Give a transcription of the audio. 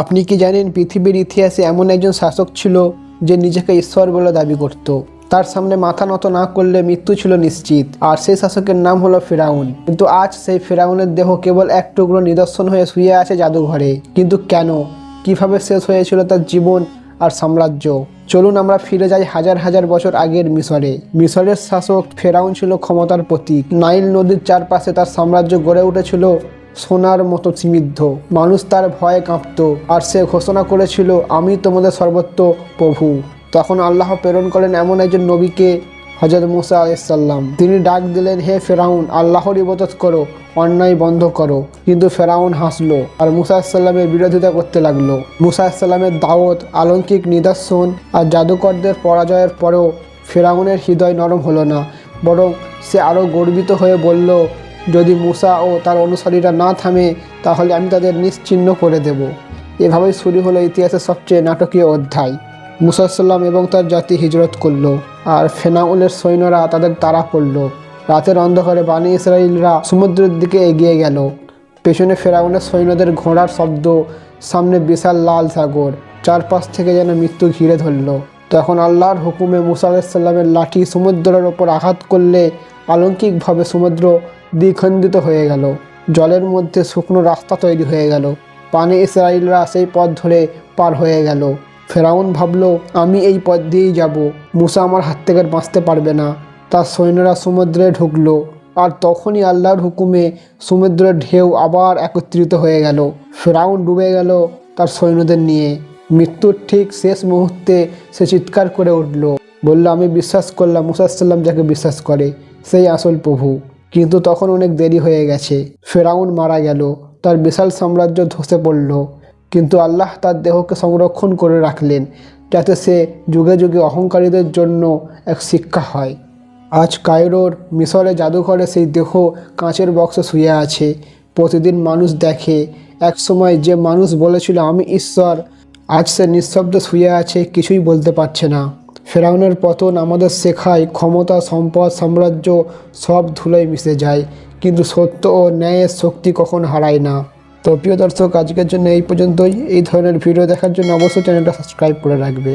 আপনি কি জানেন পৃথিবীর ইতিহাসে এমন একজন শাসক ছিল যে নিজেকে ঈশ্বর বলে দাবি করত? তার সামনে মাথা নত না করলে মৃত্যু ছিল নিশ্চিত, আর সেই শাসকের নাম হলো ফেরাউন। কিন্তু আজ সেই ফেরাউনের দেহ কেবল এক টুকরো নিদর্শন হয়ে শুয়ে আছে জাদুঘরে। কিন্তু কেন? কীভাবে শেষ হয়েছিল তার জীবন আর সাম্রাজ্য? চলুন আমরা ফিরে যাই হাজার হাজার বছর আগের মিশরে। মিশরের শাসক ফেরাউন ছিল ক্ষমতার প্রতীক। নাইল নদীর চারপাশে তার সাম্রাজ্য গড়ে উঠেছিল সোনার মতো সমৃদ্ধ মানুষ তার ভয়ে কাঁপত, আর সে ঘোষণা করেছিল, আমি তোমাদের সর্বত্র প্রভু। তখন আল্লাহ প্রেরণ করেন এমন একজন নবীকে হজরত মুসা আলাইসাল্লাম তিনি ডাক দিলেন, হে ফেরাউন, আল্লাহর ইবাদত করো, অন্যায় বন্ধ করো। কিন্তু ফেরাউন হাসলো, আর মুসা সাল্লামের বিরোধিতা করতে লাগল। মুসা সাল্লামের দাওয়াত, আলঙ্কিক নিদর্শন আর জাদুকরদের পরাজয়ের পরেও ফেরাউনের হৃদয় নরম হলো না, বরং সে আরও গর্বিত হয়ে বলল যদি মুসা ও তার অনুসারীরা না থামে, তাহলে আমি তাদের নিশ্চিহ্ন করে দেব। এভাবেই শুরু হলো ইতিহাসের সবচেয়ে নাটকীয় অধ্যায়। মুসাল্লাম এবং তার জাতি হিজরত করল, আর ফেনাউলের সৈন্যরা তাদের তাড়া করল। রাতের অন্ধকারে বানি ইসরায়েলরা সমুদ্রের দিকে এগিয়ে গেল। পেছনে ফেরাউনের সৈন্যদের ঘোড়ার শব্দ, সামনে বিশাল লাল সাগর, চারপাশ থেকে যেন মৃত্যু ঘিরে ধরল। তখন আল্লাহর হুকুমে মুসা আলাইসাল্লামের লাঠি সমুদ্রের ওপর আঘাত করলে অলৌকিকভাবে সমুদ্র দ্বিখণ্ডিত হয়ে গেল। জলের মধ্যে শুকনো রাস্তা তৈরি হয়ে গেল। পানে ইসরায়েলরা সেই পথ ধরে পার হয়ে গেল। ফেরাউন ভাবল, আমি এই পথ দিয়েই যাব। মুসা আমার হাত থেকে বাঁচতে পারবে না। তার সৈন্যরা সমুদ্রে ঢুকলো। আর তখনই আল্লাহর হুকুমে সমুদ্রের ঢেউ আবার একত্রিত হয়ে গেল। ফেরাউন ডুবে গেল তার সৈন্যদের নিয়ে। মৃত্যুর ঠিক শেষ মুহূর্তে সে চিৎকার করে উঠল। বলল, আমি বিশ্বাস করলাম মুসাল্লাম যাকে বিশ্বাস করে। সেই আসল প্রভু। কিন্তু তখন অনেক দেরি হয়ে গেছে। ফেরাউন মারা গেল, তার বিশাল সাম্রাজ্য ধসে পড়ল। কিন্তু আল্লাহ তার দেহকে সংরক্ষণ করে রাখলেন, যাতে সে যুগে যুগে অহংকারীদের জন্য এক শিক্ষা হয়। আজ কায়রোর মিশরে জাদুঘরে সেই দেহ কাঁচের বক্সে শুয়ে আছে। প্রতিদিন মানুষ দেখে, এক সময় যে মানুষ বলেছিল, আমি ঈশ্বর, আজ সে নিঃশব্দে শুয়ে আছে, কিছুই বলতে পারছে না। ফেরাউনের পতন আমাদের শেখায় ক্ষমতা, সম্পদ, সাম্রাজ্য সব ধুলোয় মিশে যায়, কিন্তু সত্য ও ন্যায়ের শক্তি কখন হারায় না। তো প্রিয় দর্শক, আজকের জন্য এই পর্যন্তই। এই ধরনের ভিডিও দেখার জন্য অবশ্যই চ্যানেলটা সাবস্ক্রাইব করে রাখবে।